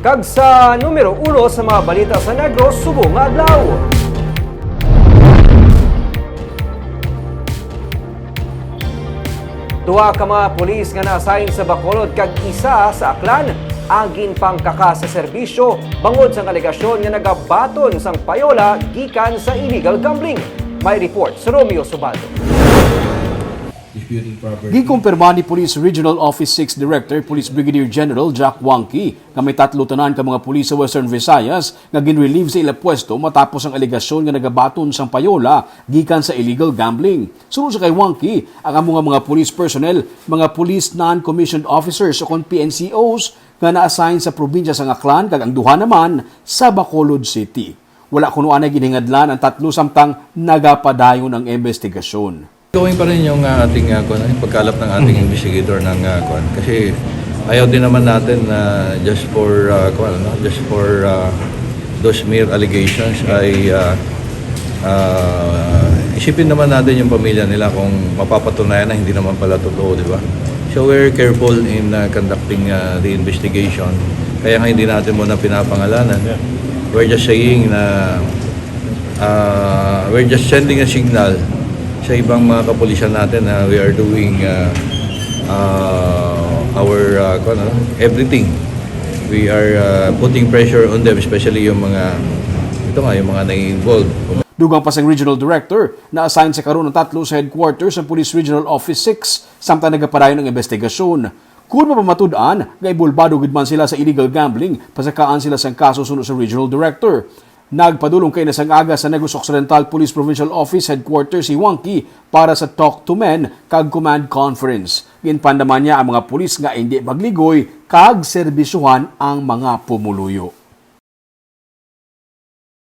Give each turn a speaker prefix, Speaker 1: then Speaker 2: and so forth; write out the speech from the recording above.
Speaker 1: Kag sa numero uno sa mga balita sa Negros, subong nga adlaw. Duha ka mga pulis nga na-assign sa Bacolod kag isa sa Aklan agin pang kaka sa serbisyo bangod sa alegasyon nga nagabaton sang payola gikan sa illegal gambling. May report sa Romeo Subaldo.
Speaker 2: Disputing property.
Speaker 3: Gikumpirma ni Police Regional Office 6 Director Police Brigadier General Jack Wangki nga may tatlo tanan ka mga pulis sa Western Visayas nga ginrelieve sa ila pwesto matapos ang alegasyon nga nagabaton sang payola gikan sa illegal gambling. Sunod sa kay Wangki, ang among mga police personnel, mga police non-commissioned officers o kon PNCOs nga na-assign sa probinsya sa Aklan kag ang duha naman sa Bacolod City. Wala kuno anay giningadlan ang tatlo samtang nagapadayon ang investigasyon.
Speaker 2: Going pa rin yung uh, ating uh, yung pagkalap ng ating investigator ng uh, ano. kasi ayaw din naman natin na just for uh, kung ano, just for uh, those mere allegations ay uh, uh, isipin naman natin yung pamilya nila kung mapapatunayan na hindi naman pala totoo, di ba? So we're careful in uh, conducting uh, the investigation. Kaya nga hindi natin muna pinapangalanan. We're just saying na uh, we're just sending a signal sa ibang mga kapulisan natin na we are doing uh, uh, our uh, ano, everything. We are uh, putting pressure on them, especially yung mga ito nga, yung mga nai-involved.
Speaker 3: Dugang pa sang Regional Director na assign sa karon ng tatlo sa headquarters ng Police Regional Office 6 samtang nagapadayon ng investigasyon. Kung mapamatud-an, nga ibulbado gid man sila sa illegal gambling, pasakaan sila sang kaso sunod sa Regional Director. Nagpadulong kay nasang aga sa Negros Occidental Police Provincial Office Headquarters si Wangki para sa Talk to Men kag Command Conference. Ginpandaman niya ang mga pulis nga hindi magligoy kag serbisyuhan ang mga pumuluyo.